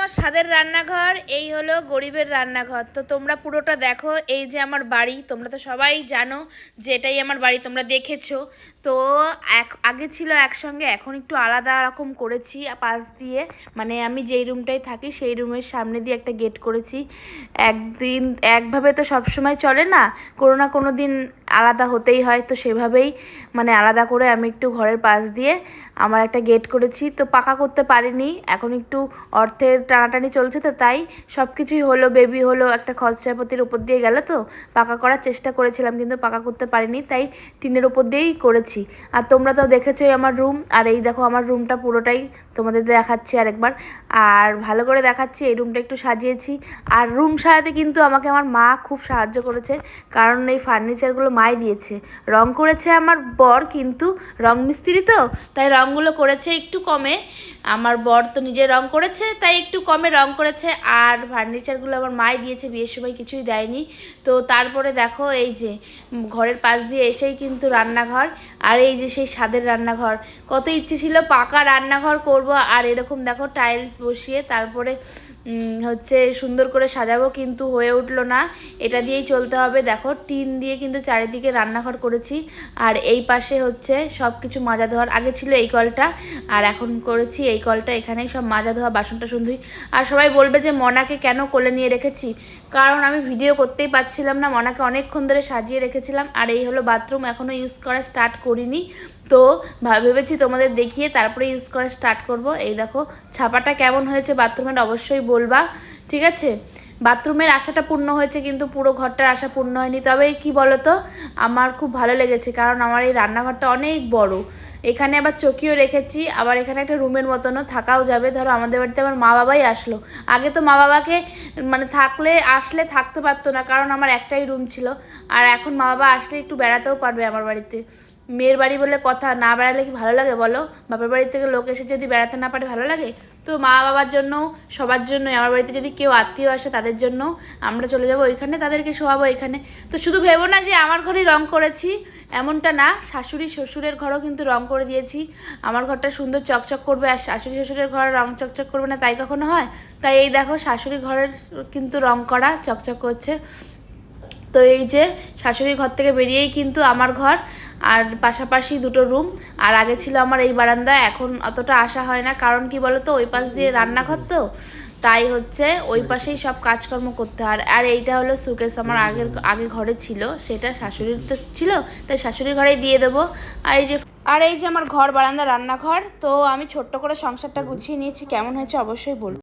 আমার স্বাদের রান্নাঘর, এই হলো গরিবের রান্নাঘর। তো তোমরা পুরোটা দেখো, এই যে আমার বাড়ি, তোমরা তো সবাই জানো যে এটাই আমার বাড়ি, তোমরা দেখেছ। তো এক, আগে ছিল একসঙ্গে, এখন একটু আলাদা রকম করেছি পাশ দিয়ে। মানে আমি যেই রুমটায় থাকি, সেই রুমের সামনে দিয়ে একটা গেট করেছি। একদিন, একভাবে তো সবসময় চলে না, কোনো না কোনো দিন আলাদা হতেই হয়, তো সেভাবেই মানে আলাদা করে আমি একটু ঘরের পাশ দিয়ে আমার একটা গেট করেছি। তো পাকা করতে পারিনি, এখন একটু অর্থের টানাটানি চলছে তো তাই সব কিছুই হলো, বেবি হলো, একটা খরচাপতির উপর দিয়ে গেল তো, পাকা করার চেষ্টা করেছিলাম কিন্তু পাকা করতে পারিনি, তাই টিনের উপর দিয়েই করেছি। আর তোমরা তো দেখেছ আমার রুম আর এই দেখো আমার রুমটা পুরোটাই তোমাদের দেখাচ্ছি আরেকবার। আর ভালো করে দেখাচ্ছি, এই রুমটা একটু সাজিয়েছি। আর রুম সাজাতে কিন্তু আমাকে আমার মা খুব সাহায্য করেছে, কারণ এই ফার্নিচারগুলো মাই দিয়েছে। রং করেছে আমার বর কিন্তু রং মিস্ত্রি তো, তাই রংগুলো করেছে একটু কমে। আমার বর তো নিজে রং করেছে, তাই একটু কমে রং করেছে। আর ফার্নিচারগুলো আমার মাই দিয়েছে, বিয়ের সময় কিছুই দেয়নি। তো তারপরে দেখো এই যে, ঘরের পাশ দিয়ে এসেই কিন্তু রান্নাঘর। আর এই যে সেই স্বাদের রান্নাঘর, কত ইচ্ছে ছিল পাকা রান্নাঘর করব। আর এরকম দেখো টাইলস বসিয়ে তারপরে হচ্ছে সুন্দর করে সাজাবো কিন্তু হয়ে উঠল না। এটা দিয়েই চলতে হবে। দেখো, টিন দিয়ে কিন্তু চারিদিকে রান্নাঘর করেছি। আর এই পাশে হচ্ছে সব কিছু মাজা ধোয়ার। আগে ছিল এই কলটা, আর এখন করেছি এই কলটা। এখানেই সব মাজা ধোয়া বাসনটা ধুই আর সবাই বলবে যে মনাকে কেন কোলে নিয়ে রেখেছি? কারণ আমি ভিডিও করতেই পারছিলাম না। মনাকে অনেকক্ষণ ধরে সাজিয়ে রেখেছিলাম। আর এই হলো বাথরুম। এখনও ইউজ করা স্টার্ট করিনি। তো ভেবেছি তোমাদের দেখিয়ে তারপরে ইউজ করা স্টার্ট করব। এই দেখো, ছাপাটা কেমন হয়েছে বাথরুমের অবশ্যই বলবা, ঠিক আছে? বাথরুমের আশাটা পূর্ণ হয়েছে কিন্তু পুরো ঘরটার আশা পূর্ণ হয়নি। তবে কি বলতো, আমার খুব ভালো লেগেছে কারণ আমার এই রান্নাঘরটা অনেক বড়। এখানে আবার চকিও রেখেছি, আবার এখানে একটা রুমের মতনও থাকাও যাবে। ধরো আমাদের বাড়িতে আমার মা বাবাই আসলো। আগে তো মা বাবাকে মানে থাকলে, আসলে থাকতে পারতো না কারণ আমার একটাই রুম ছিল। আর এখন মা বাবা আসলে একটু বেড়াতেও পারবে আমার বাড়িতে। মেয়ের বাড়ি বলে কথা না বেড়ালে কি ভালো লাগে বলো? বাপের বাড়ি থেকে লোক এসে যদি বেড়াতে না পারে ভালো লাগে? তো মা বাবার জন্য, সবার জন্য, আমার বাড়িতে যদি কেউ আত্মীয় আসে তাদের জন্য আমরা চলে যাব ওইখানে, তাদেরকে শোয়াবো এখানে তো শুধু ভেবো না যে আমার ঘরেই রং করেছি, এমনটা না। শাশুড়ি শ্বশুরের ঘরও কিন্তু রং করে দিয়েছি। আমার ঘরটা সুন্দর চকচক করবে আর শাশুড়ি শ্বশুরের ঘর রং চকচক করবে না তাই কখনো হয়? তাই এই দেখো শাশুড়ি ঘরের কিন্তু রং করা চকচক করছে। তো এই যে শাশুড়ি ঘর থেকে বেরিয়েই কিন্তু আমার ঘর আর পাশাপাশি দুটো রুম আর আগে ছিল আমার এই বারান্দা এখন অতটা আসা হয় না। কারণ কি বলো তো ওই পাশ দিয়ে রান্নাঘর তো তাই হচ্ছে ওই পাশেই সব কাজকর্ম করতে হয়। আর এইটা হলো সুকেস আমার আগের আগে ঘরে ছিল সেটা শাশুড়ির তো ছিল তাই শাশুড়ির ঘরেই দিয়ে দেবো। আর এই যে আর এই যে আমার ঘর বারান্দা রান্নাঘর তো আমি ছোট্ট করে সংসারটা গুছিয়ে নিয়েছি কেমন হয়েছে অবশ্যই বলব